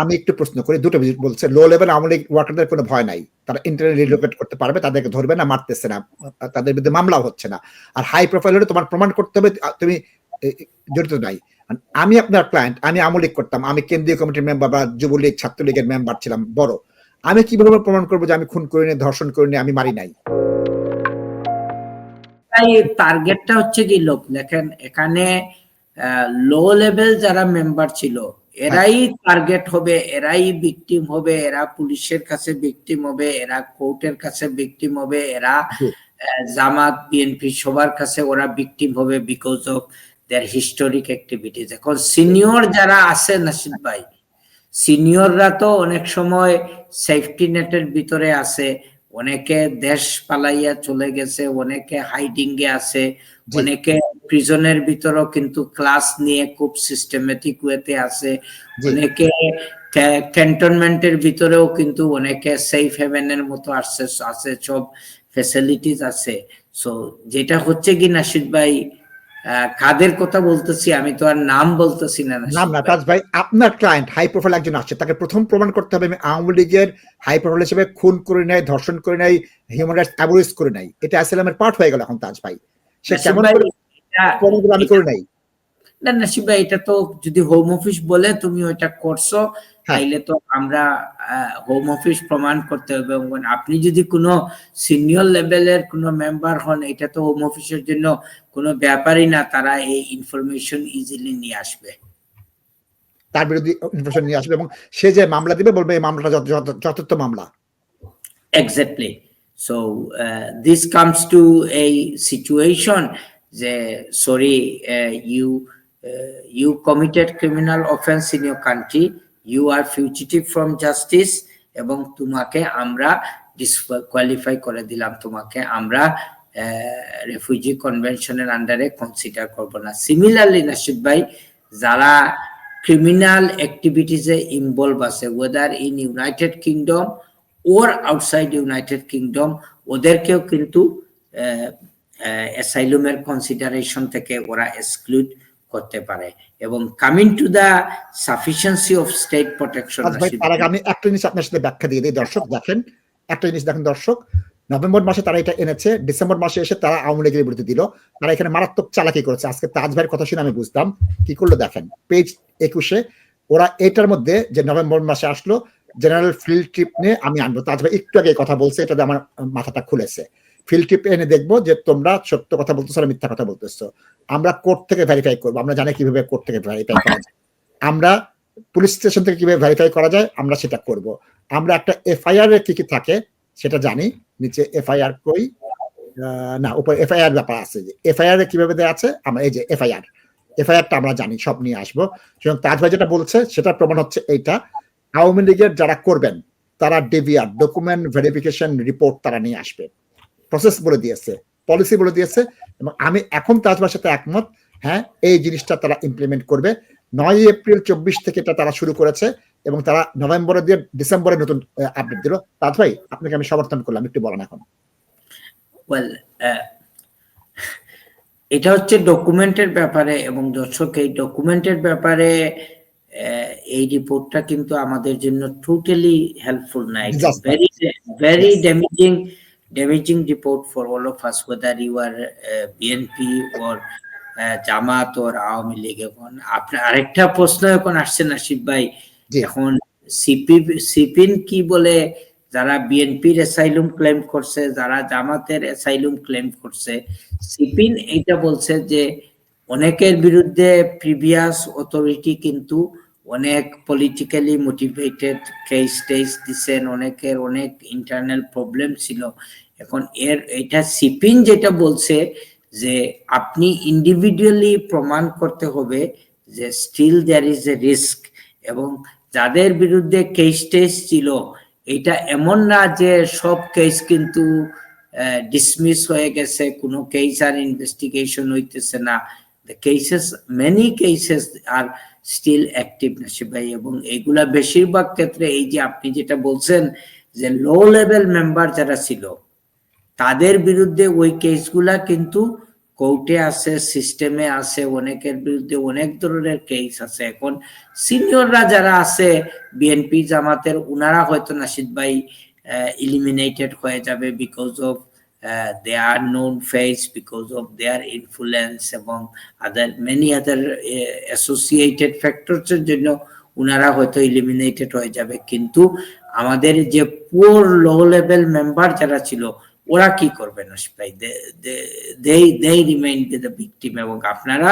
আমি একটু প্রশ্ন করি, দুটো বলছে লো লেভেল আওয়ামী লীগ ওয়ার্কারদের কোনো ভয় নাই। তারা ইন্টারনেট রিলোকেট করতে পারবে, তাদেরকে ধরবে না, মারতেছে না, তাদের বিরুদ্ধে মামলাও হচ্ছে না। আর হাই প্রোফাইল হলে তোমার প্রমাণ করতে হবে তুমি জড়িত নাই। আমি আপনার ক্লায়েন্ট আমি আওয়ামী লীগ করতাম, আমি কেন্দ্রীয় কমিটির মেম্বার বা যুবলীগ, ছাত্রলীগের মেম্বার ছিলাম, বড়। আমি কীভাবে প্রমাণ করব যে আমি খুন করিনি, ধর্ষণ করিনি, আমি মারি নাই? তাই টার্গেটটা হচ্ছে কি, লোক, দেখেন, এখানে লো লেভেল যারা মেম্বার ছিল এরাই টার্গেট হবে এরাই ভিকটিম হবে এরা পুলিশের কাছে ভিকটিম হবে এরা কোর্টের কাছে ভিকটিম হবে এরা। জামাত বিএনপি সবার কাছে ওরা ভিকটিম হবে because of their historic activities এখন সিনিয়র যারা আছে নাসিদ ভাই সিনিয়ররা তো অনেক সময় সেফটি নেটের ভিতরে আছে অনেকে দেশ পালাইয়া চলে গেছে অনেকে হাইডিং এ আছে। অনেকে প্রিজনের ভিতরেও কিন্তু ক্লাস নিয়ে খুব সিস্টেমেটিক ওয়েতে আছে অনেকে ক্যান্টনমেন্টের ভিতরেও কিন্তু অনেকে সেফ হেভেনের মতো আসছে আছে সব আছে। সো যেটা হচ্ছে কি নাসিদ ভাই কাদের কথা বলতেছি আমি তো আর নাম বলতেছি না নাম না তাজ ভাই আপনার ক্লায়েন্ট হাই প্রোফাইল একজন আসছে তাকে প্রথম প্রমাণ করতে হবে আমি আওয়ামী লীগের হাই প্রোফাইল হিসেবে খুন করে নাই ধর্ষণ করে নাই হিউম্যান রাইটস অ্যাবুইজ করে নাই। এটা আসলে আমার পার্ট হয়ে গেল এখন তাজ ভাই। সে কেমন এটা- আমি করে নাই না নাসিব ভাই এটা তো যদি হোম অফিস বলে তুমি ওইটা করছ হ্যাঁ। তাইলে তো আমরা হোম অফিস প্রমাণ করতে হবে এবং আপনি যদি কোনো সিনিয়র লেভেলের কোনো মেম্বার হন এটা তো হোম অফিসের জন্য কোনো ব্যাপারই না তারা এই ইনফরমেশন ইজিলি নিয়ে আসবে তার বিরুদ্ধে ইনফরমেশন নিয়ে আসবে এবং সে যে মামলা দিবে বলবে এই মামলাটা যথার্থ মামলা Exactly. So uh, this comes to a situation যে sorry uh, you uh, you committed criminal offense in your country you are fugitive from justice এবং তোমাকে আমরা ডিসকোয়ালিফাই করে দিলাম তোমাকে আমরা রেফিউজি কনভেনশনের আন্ডারে কনসিডার করব না সিমিলারলি নাসিব ভাই যারা ক্রিমিনাল অ্যাক্টিভিটিসে ইনভলভ আছে whether in United Kingdom or outside United Kingdom ওদেরকেও কিন্তু অ্যাসাইলুমের কনসিডারেশন থেকে ওরা এক্সক্লুড করতে পারে। এবং coming to the sufficiency of state protection আমি একটা জিনিস আপনার সাথে ব্যাখ্যা দিয়ে দিই দর্শক, দেখেন, একটা জিনিস দেখেন দর্শক, নভেম্বর মাসে তারা এটা এনেছে, ডিসেম্বর মাসে এসে তারা আওয়ামী লীগের বিরুদ্ধে দিল। তারা এখানে মারাত্মক চালাকি করেছে। আজকে তাজ ভাইয়ের কথা শুনে আমি বুঝতাম, কি করল দেখেন পেজ একুশে ওরা এটার মধ্যে যে নভেম্বর মাসে আসলো জেনারেল ফিল্ড ট্রিপ নিয়ে আমি আনব। তাজ ভাই একটু আগে কথা বলছে এটাতে আমার মাথাটা খুলেছে। ফিল্ড ট্রিপ এনে দেখব যে তোমরা সত্য কথা বলতেছো আর মিথ্যা কথা বলতেছো। আমরা কোর্ট থেকে ভেরিফাই করব। আমরা জানি কীভাবে কোর্ট থেকে ভেরিফাই করা যায়। আমরা পুলিশ স্টেশন থেকে কীভাবে ভেরিফাই করা যায়, আমরা সেটা করব। আমরা একটা এফআইআর এর কি কি থাকে, সেটা জানি। নিচে এফআইআর কই? না, উপরে এফআইআর ব্যাপার আছে যে এফআইআর এ কীভাবে দেওয়া আছে? আমরা এই যে এফআইআর এফআইআরটা আমরা জানি, সব নিয়ে আসব। সুতরাং তাজ ভাই যেটা বলছে সেটা প্রমাণ হচ্ছে এইটা। আওয়ামী লীগের যারা করবেন, তারা ডেভিয়ার ডকুমেন্ট ভেরিফিকেশন রিপোর্ট তারা নিয়ে আসবে। প্রসেস বলে দিয়েছে পলিসি বলে দিয়েছে এবং আমি এখন তাজ ভাইয়ের সাথে একমত হ্যাঁ এই জিনিসটা তারা ইমপ্লিমেন্ট করবে। নয় এপ্রিল চব্বিশ থেকে এটা তারা শুরু করেছে এবং তারা নভেম্বরে দিয়ে ডিসেম্বরে নতুন আপডেট দিল। তাজ ভাই, আপনাকে আমি সমর্থন করলাম, একটু বলেন এখন। ওয়েল এটা হচ্ছে ডকুমেন্টের ব্যাপারে এবং দর্শক, এই ডকুমেন্টের ব্যাপারে এই রিপোর্টটা কিন্তু আমাদের জন্য টোটালি হেল্পফুল না। Very very damaging damaging report for all of us whether you are BNP or Jamaat or Awami League এখন। আপনার আরেকটা প্রশ্ন এখন আসছে নাসিব ভাই। এখন সিপি সিপিন কি বলে? যারা বিএনপির অ্যাসাইলুম ক্লেম করছে যারা জামাতের অ্যাসাইলুম ক্লেম করছে সিপিন এটা বলছে যে অনেকের বিরুদ্ধে প্রিভিয়াস অথরিটি কিন্তু অনেক পলিটিক্যালি মোটিভেটেড কেস টেস দিচ্ছেন অনেকের অনেক ইন্টারনাল প্রবলেম ছিল। এখন এর, এটা সিপিন যেটা বলছে যে আপনি ইন্ডিভিজুয়ালি প্রমাণ করতে হবে যে still there is a risk এবং যাদের বিরুদ্ধে কেস টেস ছিল, এটা এমন না যে সব কেস কিন্তু ডিসমিস হয়ে গেছে, কোনো কেস আর ইনভেস্টিগেশন হইতেছে না। The cases many cases are still active Nasib ভাই, এবং এগুলা বেশিরভাগ ক্ষেত্রে এই যে আপনি যেটা বলছেন যে লো লেভেল মেম্বার যারা ছিল, তাদের বিরুদ্ধে ওই কেসগুলা কিন্তু কোর্টে আছে সিস্টেমে আছে, অনেকের বিরুদ্ধে অনেক ধরনের কেস আছে। এখন সিনিয়ররা যারা আছে বিএনপি জামাতের, উনারা হয়তো নাসিদ ভাই ইলিমিনেটেড হয়ে যাবে because of they are known face because of their influence এবং আদার মেনি আদার অ্যাসোসিয়েটেড ফ্যাক্টরসের জন্য উনারা হয়তো ইলিমিনেটেড হয়ে যাবে। কিন্তু আমাদের যে পুয়ার লো লেভেল মেম্বার যারা ছিল, ওরা কি করবে নাসিদ ভাই? They they remain the victim এবং আপনারা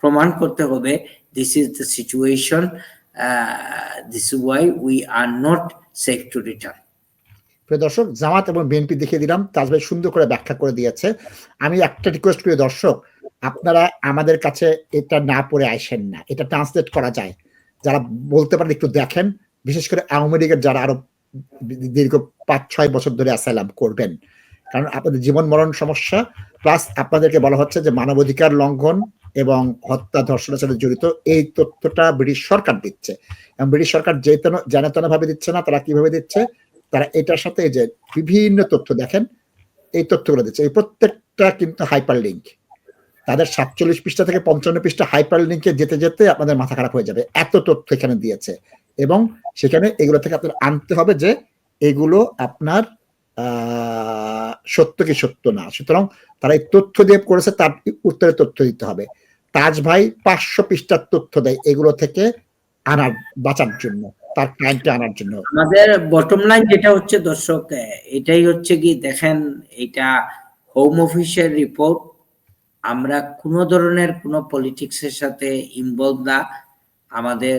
প্রমাণ করতে হবে this is the situation this why we are not safe to return প্রিয় দর্শক, জামাত এবং বিএনপি দেখিয়ে দিলাম তাজ ভাই সুন্দর করে ব্যাখ্যা করে দিয়েছে। আমি একটা রিকোয়েস্ট করি দর্শক, আপনারা আমাদের কাছে এটা না পড়ে আসেন না, এটা ট্রান্সলেট করা যায়। যারা বলতে পারেন একটু দেখেন, বিশেষ করে আওয়ামী লীগের যারা আরও দীর্ঘ পাঁচ ছয় বছর ধরে অ্যাসাইলাম করবেন। কারণ আপনাদের জীবন মরণ সমস্যা প্লাস আপনাদেরকে বলা হচ্ছে যে মানবাধিকার লঙ্ঘন এবং হত্যা ধর্ষণের সাথে জড়িত, এই তথ্যটা ব্রিটিশ সরকার দিচ্ছে। এবং ব্রিটিশ সরকার যে জানাতনা ভাবে দিচ্ছে না, তারা কীভাবে দিচ্ছে? তারা এটার সাথে যে বিভিন্ন তথ্য দেখেন, এই তথ্যগুলো দিচ্ছে। এই প্রত্যেকটা কিন্তু হাইপার লিঙ্ক তাদের সাতচল্লিশ পৃষ্ঠা থেকে পঞ্চান্ন পৃষ্ঠা হাইপার লিঙ্কে যেতে যেতে আপনাদের মাথা খারাপ হয়ে যাবে, এত তথ্য এখানে দিয়েছে। এবং সেখানে এগুলো থেকে আপনার আনতে হবে যে এগুলো আপনার সত্য কি সত্য না। সুতরাং তারা এই তথ্য দিয়ে করেছে, তার উত্তরে তথ্য দিতে হবে। তাজ ভাই পাঁচশো পৃষ্ঠার তথ্য দেয় এগুলো থেকে আনার, বাঁচার জন্য। তার ক্লায়েন্টে আনার জন্য। আমাদের বটম লাইন যেটা হচ্ছে দর্শক এটাই হচ্ছে কি, দেখেন, এটা হোম অফিসের রিপোর্ট আমরা কোনো ধরনের কোনো পলিটিক্সের সাথে ইনভলভ না। আমাদের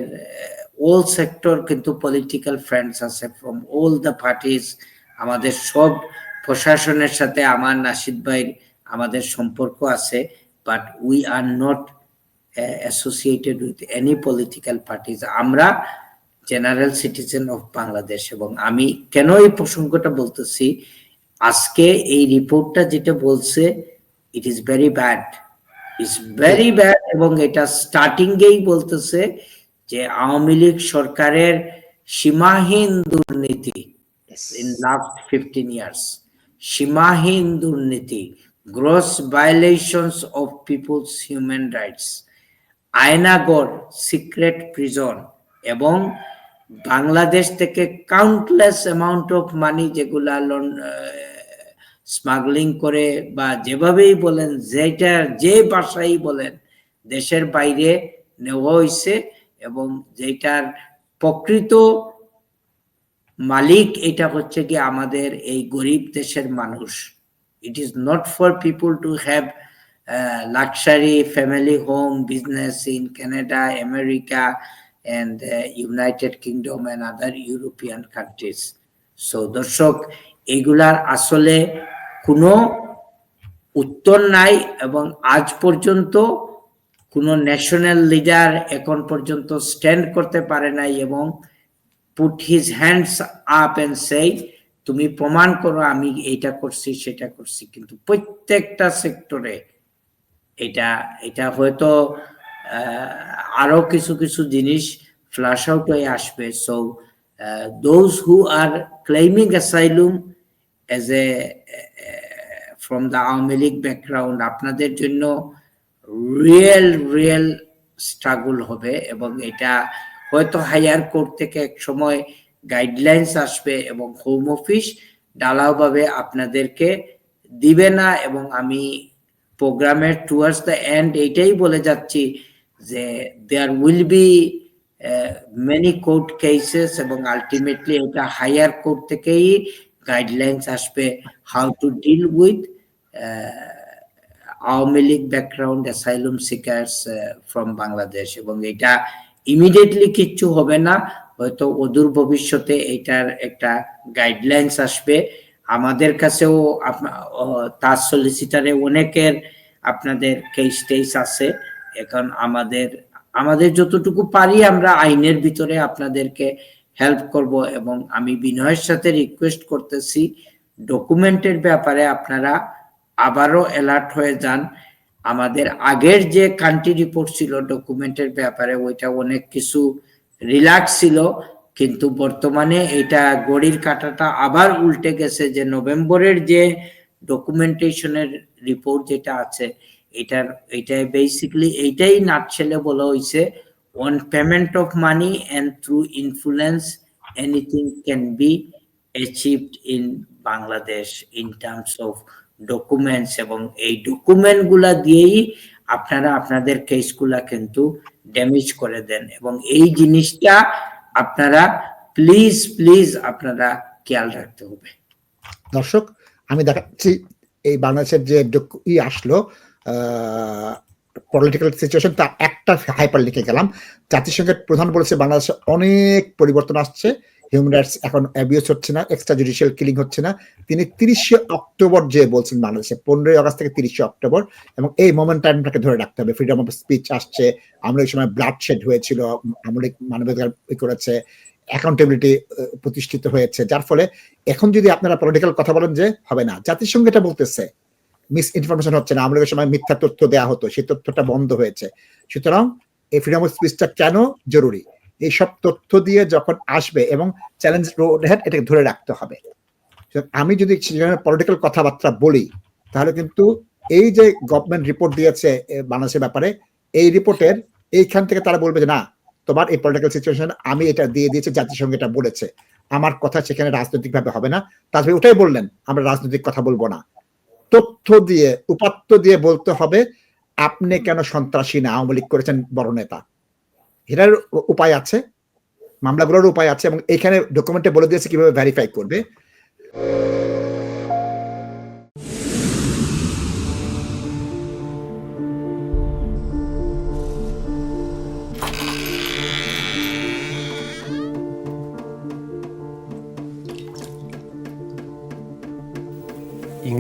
অল সেক্টর কিন্তু পলিটিক্যাল ফ্রেন্ডস আছে ফ্রম অল দ্য পার্টিস আমাদের সব প্রশাসনের সাথে আমার, নাসিদ ভাইয়ের আমাদের সম্পর্ক আছে but we are not associated with any political parties আমরা জেনারেল সিটিজেন অফ বাংলাদেশ এবং আমি কেন এই প্রসঙ্গটা বলতেছি? আজকে এই রিপোর্টটা যেটা বলছে it is very bad is very bad এবং এটা স্টার্টিং গেই বলতেছে যে আওয়ামী লীগ সরকারের সীমাহীন দুর্নীতি ইন লাস্ট ফিফটিন ইয়ার্স সীমাহীন দুর্নীতি gross violations of peoples human rights Aynaghar secret prison এবং বাংলাদেশ থেকে কাউন্টলেস অ্যামাউন্ট অফ মানি যেগুলা স্মাগলিং করে বা যেভাবেই বলেন, যেটা যে ভাষাই বলেন, দেশের বাইরে নেওয়া হয়েছে এবং যেটার প্রকৃত মালিক এটা হচ্ছে কি আমাদের এই গরিব দেশের মানুষ। It is not for people to have luxury family home business in Canada America and United Kingdom and other European countries. So, দর্শক, এগুলার আসলে কোনো উত্তর নাই এবং আজ পর্যন্ত কোনো ন্যাশনাল লিডার এখন পর্যন্ত স্ট্যান্ড করতে পারে নাই এবং put his hands up and সেই তুমি প্রমাণ করো আমি এটা করছি, সেটা করছি কিন্তু প্রত্যেকটা সেক্টরে এটা এটা হয়তো আরও কিছু কিছু জিনিস ফ্লাশ আউট হয়ে আসবে। So those who are claiming asylum as a from the Awami League background আপনাদের জন্য রিয়েল রিয়েল স্ট্রাগল হবে এবং এটা হয়তো হায়ার কোর্ট থেকে এক সময় গাইডলাইন্স আসবে এবং হোম অফিস ডালাওভাবে আপনাদেরকে দিবে না এবং আমি প্রোগ্রামের টুয়ার্ডস দ্য এন্ড এইটাই বলে যাচ্ছি যে there will be many court cases এবং আলটিমেটলি এটা হায়ার কোর্ট থেকেই গাইডলাইন্স আসবে how to deal with Awami League background asylum seekers from Bangladesh এবং এটা ইমিডিয়েটলি কিচ্ছু হবে না, হয়তো অদূর ভবিষ্যতে এটার একটা গাইডলাইন্স আসবে। আমাদের কাছেও তার সলিসিটারে অনেকের আপনাদের কেস টেস আছে। এখন আমাদের আমাদের যতটুকু পারি আমরা আইনের ভিতরে আপনাদেরকে হেল্প করব এবং আমি বিনয়ের সাথে রিকোয়েস্ট করতেছি ডকুমেন্টের ব্যাপারে আপনারা আবারও অ্যালার্ট হয়ে যান। আমাদের আগের যে কান্ট্রি রিপোর্ট ছিল ডকুমেন্টের ব্যাপারে ওইটা অনেক কিছু রিল্যাক্স ছিল, কিন্তু বর্তমানে এটা গড়ির কাটাটা আবার উল্টে গেছে যে নভেম্বরের যে ডকুমেন্টেশনের রিপোর্ট যেটা আছে এটার, এটাই বেসিক্যালি এইটাই নাটশেলে বলা হয়েছে on payment of money and through influence anything can be achieved in Bangladesh in terms of documents এবং এই ডকুমেন্টগুলা দিয়েই আপনারা আপনাদের কেসগুলা কিন্তু ড্যামেজ করে দেন এবং এই জিনিসটা আপনারা প্লিজ প্লিজ আপনারা খেয়াল রাখতে হবে। দর্শক, আমি দেখাচ্ছি এই বাংলাদেশের যে ই আসলো পলিটিক্যাল সিচুয়েশন তার একটা হাইপার লিখে গেলাম। জাতিসংঘের প্রধান বলেছে, বাংলাদেশে অনেক পরিবর্তন আসছে। হিউম্যান রাইটস এখন অ্যাবিউজ হচ্ছে না এক্সট্রা জুডিশিয়াল কিলিং হচ্ছে না। তিনি তিরিশে অক্টোবর যে বলছেন বাংলাদেশে, পনেরোই আগস্ট থেকে তিরিশে অক্টোবর, এবং এই মোমেন্ট টাইমটাকে ধরে রাখতে হবে। ফ্রিডম অফ স্পিচ আসছে, আমরা এই সময় ব্লাড শেড হয়েছিল আমলিক মানবাধিকার করেছে অ্যাকাউন্টেবিলিটি প্রতিষ্ঠিত হয়েছে। যার ফলে এখন যদি আপনারা পলিটিক্যাল কথা বলেন যে, হবে না। জাতিসংঘ এটা বলতেছে মিস ইনফরমেশন হচ্ছে না। আমাদের সময় মিথ্যা তথ্য দেওয়া হতো, সেই তথ্যটা বন্ধ হয়েছে। সুতরাং এই ফ্রিডম অফ স্পিচটা কেন জরুরি? এইসব তথ্য দিয়ে যখন আসবে এবং চ্যালেঞ্জ রোড এটাকে ধরে রাখতে হবে। আমি যদি পলিটিক্যাল কথাবার্তা বলি, তাহলে কিন্তু এই যে গভর্নমেন্ট রিপোর্ট দিয়েছে বাংলাদেশের ব্যাপারে, এই রিপোর্টের এইখান থেকে তারা বলবে যে, না, তোমার এই পলিটিক্যাল সিচুয়েশন আমি এটা দিয়ে দিয়েছি, জাতিসংঘ এটা বলেছে। আমার কথা সেখানে রাজনৈতিক ভাবে হবে না। তারপরে ওটাই বললেন, আমরা রাজনৈতিক কথা বলব না। তথ্য দিয়ে, উপাত্ত দিয়ে বলতে হবে, আপনি কেন সন্ত্রাসী না? আওয়ামী লীগ করেছেন বড় নেতা। এটার উপায় আছে, মামলাগুলোর উপায় আছে, এবং এখানে ডকুমেন্টে বলে দিয়েছে কীভাবে ভেরিফাই করবে।